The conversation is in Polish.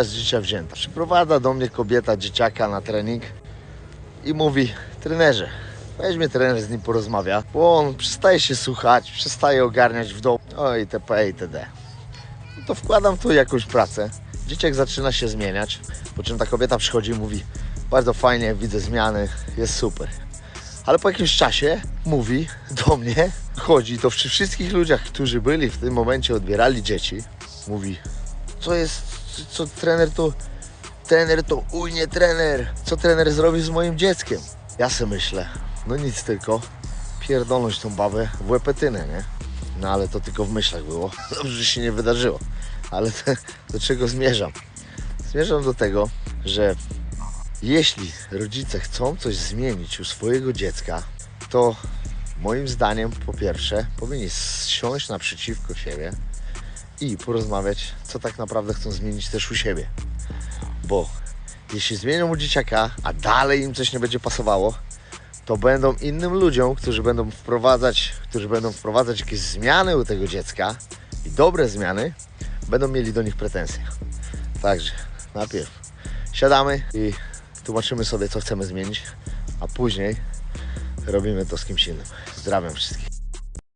z życia wzięta. Przyprowadza do mnie kobieta dzieciaka na trening i mówi, trenerze, weźmie trener z nim porozmawia, bo on przestaje się słuchać, przestaje ogarniać w domu, o itp. itd. No to wkładam tu jakąś pracę. Dzieciak zaczyna się zmieniać, po czym ta kobieta przychodzi i mówi, bardzo fajnie, widzę zmiany, jest super. Ale po jakimś czasie mówi do mnie, chodzi to przy wszystkich ludziach, którzy byli w tym momencie, odbierali dzieci, mówi, co jest, co trener to, trener to ujnie trener, co trener zrobił z moim dzieckiem? Ja se myślę, no nic tylko, pierdolnąć tą babę w łepetynę, nie? No ale to tylko w myślach było, dobrze, się nie wydarzyło, ale te, do czego zmierzam? Zmierzam do tego, że jeśli rodzice chcą coś zmienić u swojego dziecka, to moim zdaniem po pierwsze powinni siąść naprzeciwko siebie i porozmawiać, co tak naprawdę chcą zmienić też u siebie. Bo jeśli zmienią u dzieciaka, a dalej im coś nie będzie pasowało, to będą innym ludziom, którzy będą wprowadzać, którzy będą wprowadzać jakieś zmiany u tego dziecka i dobre zmiany, będą mieli do nich pretensje. Także najpierw siadamy i tłumaczymy sobie, co chcemy zmienić, a później robimy to z kimś innym. Pozdrawiam wszystkich.